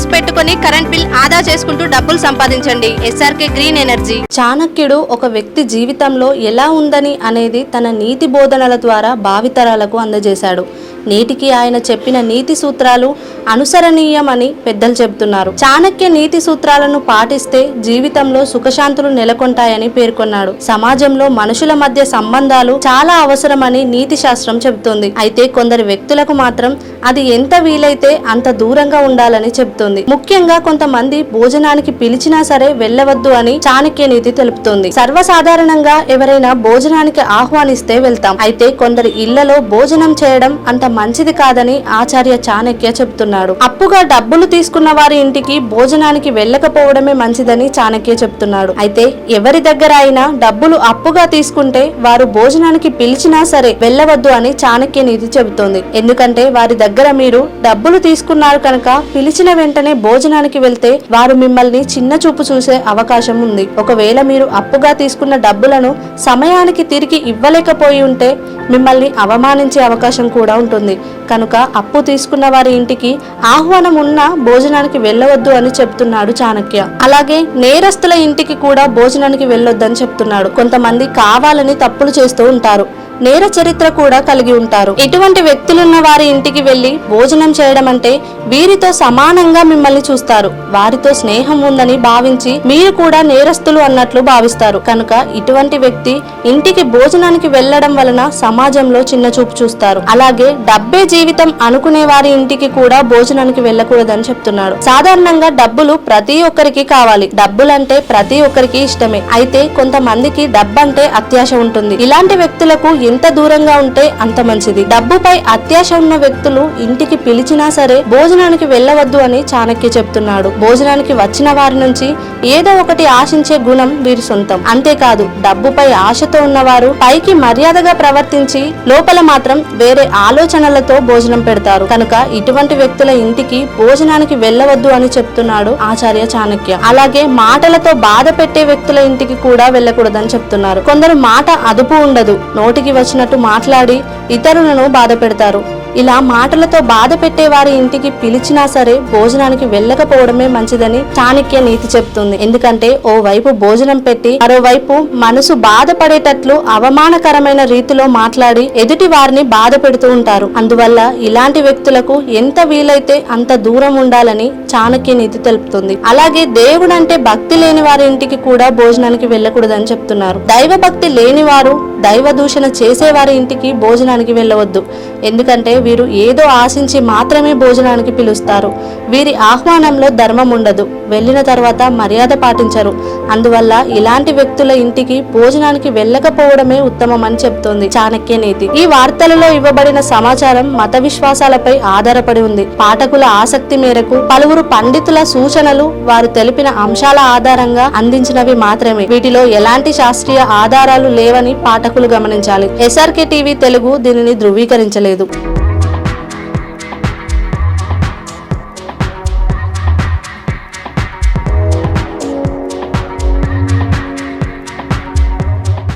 Panels పెట్టుకుని current bill ఆదా చేసుకుంటూ డబ్బులు సంపాదించండి. SRK green energy. చాణక్యుడు ఒక వ్యక్తి జీవితంలో ఎలా ఉందని అనేది తన నీతి బోధనల ద్వారా భావితరాలకు అందజేశాడు. నేటికి ఆయన చెప్పిన నీతి సూత్రాలు అనుసరణీయమని పెద్దలు చెబుతున్నారు. చాణక్య నీతి సూత్రాలను పాటిస్తే జీవితంలో సుఖశాంతులు నెలకొంటాయని పేర్కొన్నాడు. సమాజంలో మనుషుల మధ్య సంబంధాలు చాలా అవసరమని నీతి శాస్త్రం చెబుతుంది. అయితే కొందరు వ్యక్తులకు మాత్రం అది ఎంత వీలైతే అంత దూరంగా ఉండాలని చెబుతుంది. ముఖ్యంగా కొంతమంది భోజనానికి పిలిచినా సరే వెళ్ళవద్దు అని చాణక్య నీతి తెలుపుతుంది. సర్వసాధారణంగా ఎవరైనా భోజనానికి ఆహ్వానిస్తే వెళ్తాం. అయితే కొందరి ఇళ్ళలో భోజనం చేయడం అంత మంచిది కాదని ఆచార్య చాణక్య చెబుతున్నాడు అప్పుగా డబ్బులు తీసుకున్న వారి ఇంటికి భోజనానికి వెళ్ళకపోవడమే మంచిదని చాణక్య చెప్తున్నాడు. అయితే ఎవరి దగ్గర అయినా డబ్బులు అప్పుగా తీసుకుంటే వారు భోజనానికి పిలిచినా సరే వెళ్ళవద్దు అని చాణక్య నీతి చెబుతోంది. ఎందుకంటే వారి దగ్గర మీరు డబ్బులు తీసుకున్నారు కనుక పిలిచిన వెంటనే భోజనానికి వెళ్తే వారు మిమ్మల్ని చిన్న చూపు చూసే అవకాశం ఉంది. ఒకవేళ మీరు అప్పుగా తీసుకున్న డబ్బులను సమయానికి తిరిగి ఇవ్వలేకపోయి ఉంటే మిమ్మల్ని అవమానించే అవకాశం కూడా ఉంటుంది. కనుక అప్పు తీసుకున్న వారి ఇంటికి ఆహ్వానం ఉన్నా భోజనానికి వెళ్ళవద్దు అని చెప్తున్నాడు చాణక్య. అలాగే నేరస్తుల ఇంటికి కూడా భోజనానికి వెళ్ళొద్దని చెప్తున్నాడు. కొంతమంది కావాలని తప్పులు చేస్తూ ఉంటారు. నేర చరిత్ర కూడా కలిగి ఉంటారు. ఇటువంటి వ్యక్తులున్న వారి ఇంటికి వెళ్ళి భోజనం చేయడం అంటే వీరితో సమానంగా మిమ్మల్ని చూస్తారు. వారితో స్నేహం ఉందని భావించి మీరు కూడా నేరస్తులు అన్నట్లు భావిస్తారు. కనుక ఇటువంటి వ్యక్తి ఇంటికి భోజనానికి వెళ్ళడం వలన సమాజంలో చిన్న చూపు చూస్తారు. అలాగే డబ్బే జీవితం అనుకునే వారి ఇంటికి కూడా భోజనానికి వెళ్ళకూడదని చెప్తున్నాడు సాధారణంగా డబ్బులు ప్రతి ఒక్కరికి కావాలి. డబ్బులంటే ప్రతి ఒక్కరికి ఇష్టమే. అయితే కొంతమందికి డబ్బంటే అత్యాశ ఉంటుంది. ఇలాంటి వ్యక్తులకు ఎంత దూరంగా ఉంటే అంత మంచిది. డబ్బుపై అత్యాశ ఉన్న వ్యక్తులు ఇంటికి పిలిచినా సరే భోజనానికి వెళ్ళవద్దు అని చాణక్య చెప్తున్నాడు. భోజనానికి వచ్చిన వారి నుంచి ఏదో ఒకటి ఆశించే గుణం వీరి సొంతం. అంతేకాదు డబ్బుపై ఆశతో ఉన్నవారు పైకి మర్యాదగా ప్రవర్తించి లోపల మాత్రం వేరే ఆలోచనలతో భోజనం పెడతారు. కనుక ఇటువంటి వ్యక్తుల ఇంటికి భోజనానికి వెళ్ళవద్దు అని చెప్తున్నాడు ఆచార్య చాణక్య. అలాగే మాటలతో బాధ పెట్టే వ్యక్తుల ఇంటికి కూడా వెళ్ళకూడదని చెప్తున్నారు. కొందరు మాట అదుపు ఉండదు. నోటికి వచ్చినట్టు మాట్లాడి ఇతరులను బాధ పెడతారు ఇలా మాటలతో బాధ పెట్టేవారి ఇంటికి పిలిచినా సరే భోజనానికి వెళ్ళకపోవడమే మంచిదని చాణక్య నీతి చెప్తుంది. ఎందుకంటే ఓ వైపు భోజనం పెట్టి మరోవైపు మనసు బాధపడేటట్లు అవమానకరమైన రీతిలో మాట్లాడి ఎదుటి వారిని బాధ పెడుతూ ఉంటారు. అందువల్ల ఇలాంటి వ్యక్తులకు ఎంత వీలైతే అంత దూరం ఉండాలని చాణక్య నీతి తెలుపుతుంది. అలాగే దేవుడంటే భక్తి లేని వారి ఇంటికి కూడా భోజనానికి వెళ్ళకూడదని చెప్తున్నారు. దైవ భక్తి లేని వారు దైవ దూషణ చేసేవారి ఇంటికి భోజనానికి వెళ్ళవద్దు. ఎందుకంటే వీరు ఏదో ఆశించి మాత్రమే భోజనానికి పిలుస్తారు. వీరి ఆహ్వానంలో ధర్మం ఉండదు. వెళ్ళిన తర్వాత మర్యాద పాటించరు. అందువల్ల ఇలాంటి వ్యక్తుల ఇంటికి భోజనానికి వెళ్ళకపోవడమే ఉత్తమం అని చెప్తోంది చాణక్య నీతి. ఈ వార్తలలో ఇవ్వబడిన సమాచారం మత విశ్వాసాలపై ఆధారపడి ఉంది. పాఠకుల ఆసక్తి మేరకు పలువురు పండితుల సూచనలు వారు తెలిపిన అంశాల ఆధారంగా అందించినవి మాత్రమే. వీటిలో ఎలాంటి శాస్త్రీయ ఆధారాలు లేవని పాఠకులు గమనించాలి. ఎస్ఆర్కే టీవీ తెలుగు దీనిని ధృవీకరించలేదు.